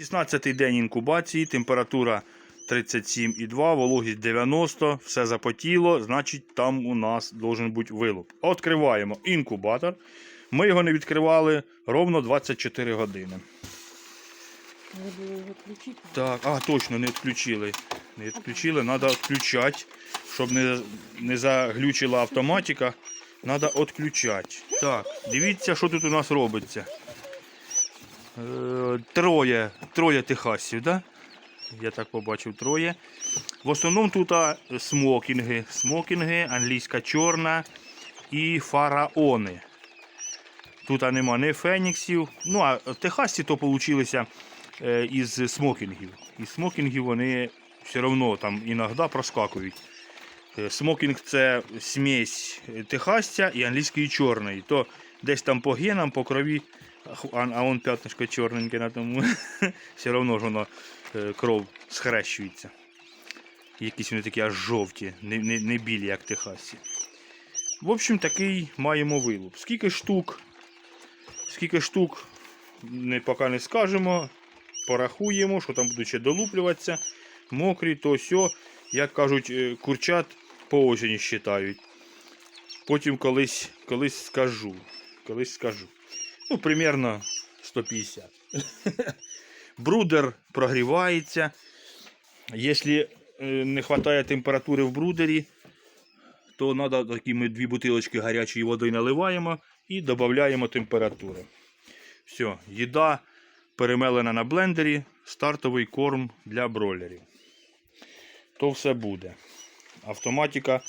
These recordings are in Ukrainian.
16-й день інкубації, температура 37,2, вологість 90, все запотіло, значить там у нас должен бути вилуп. Відкриваємо інкубатор. Ми його не відкривали ровно 24 години. Так, а, точно, не відключили. Не відключили, треба відключати, щоб не, не заглючила автоматика. Треба відключати. Так, дивіться, що тут у нас робиться. Е, троє, троє техасів, да? Я так побачив троє. В основному тут смокінги. Смокінги, англійська чорна і фараони. Тут нема ні феніксів. Ну, а в техасці то получилися е, із смокінгів. Із смокінгів вони все одно там іноді проскакують. Е, Смокінг це смесь техасця і англійської чорної. То десь там по генам, по крові, а а он п'ятнишко чорненьке на тому. все одно ж воно е, кров схрещується. Якісь вони такі аж жовті, не, не, не білі, як техасці. В общем, такий маємо вилуп. Скільки штук? Скільки штук, не, поки не скажемо. Порахуємо, що там будуть ще долуплюватися. Мокрі, то сьо. Як кажуть, е, курчат по осені считають. Потім колись, колись скажу. Колись скажу. Ну, примерно 150. Брудер прогрівається. Якщо е, не вистачає температури в брудері, то треба такі ми дві бутилочки гарячої води наливаємо і додаємо температури. Все, їда перемелена на блендері, стартовий корм для бройлерів. То все буде. Автоматика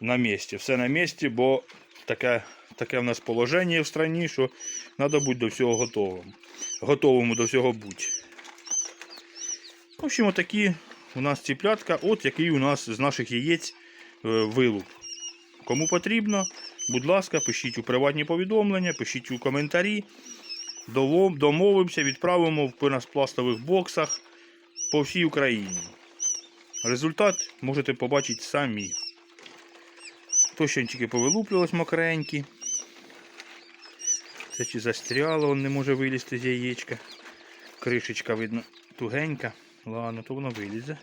на місці. Все на місці, бо таке, таке в нас положення в страні, що треба бути до всього готовим. Готовому до всього бути. В общем, отакі у нас ціплятка, от який у нас з наших яєць е, вилуп. Кому потрібно, будь ласка, пишіть у приватні повідомлення, пишіть у коментарі. Домовимося, відправимо в пенопластових боксах по всій Україні. Результат можете побачити самі. То ще тільки повилуплювалось мокренькі. Це чи застряло, він не може вилізти з яєчка. Кришечка, видно, тугенька. Ладно, то воно вилізе.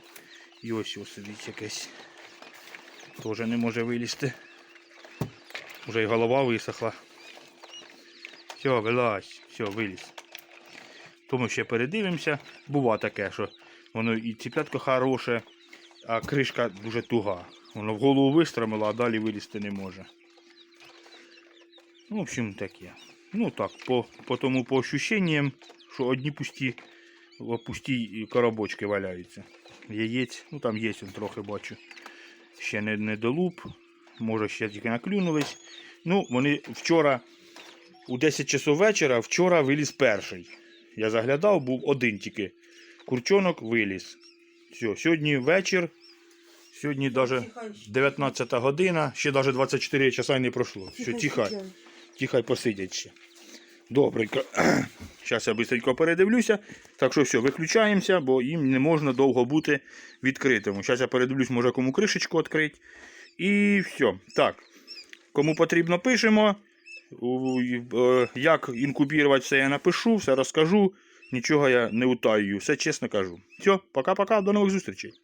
І ось ось сидить якесь. Теж не може вилізти. Уже й голова висохла. Все, вилазь, все, виліз. Тому ще передивимося. Бува таке, що воно і ціплятко хороше, а кришка дуже туга. Воно в голову вистромило, а далі вилізти не може. Ну, в общем, таке. Ну так, по, по тому по ощущениям, що одні пусті, пусті коробочки валяються. Яєць, ну там є трохи бачу. Ще не, не долуп, може ще тільки наклюнулись. Ну, вони вчора у 10 часов вечора, вчора виліз перший. Я заглядав, був один тільки. Курчонок виліз. Все, сьогодні вечір. Сьогодні навіть 19 година, ще навіть 24 часа не пройшло. Все, тихо, тихо посидять ще. Добренько. Зараз я швидко передивлюся. Так що все, виключаємося, бо їм не можна довго бути відкритими. Зараз я передивлюсь, може кому кришечку відкрити. І все. Так. Кому потрібно, пишемо. Е, Як інкубірувати все я напишу, все розкажу. Нічого я не утаю, все чесно кажу. Все, пока-пока, до нових зустрічей.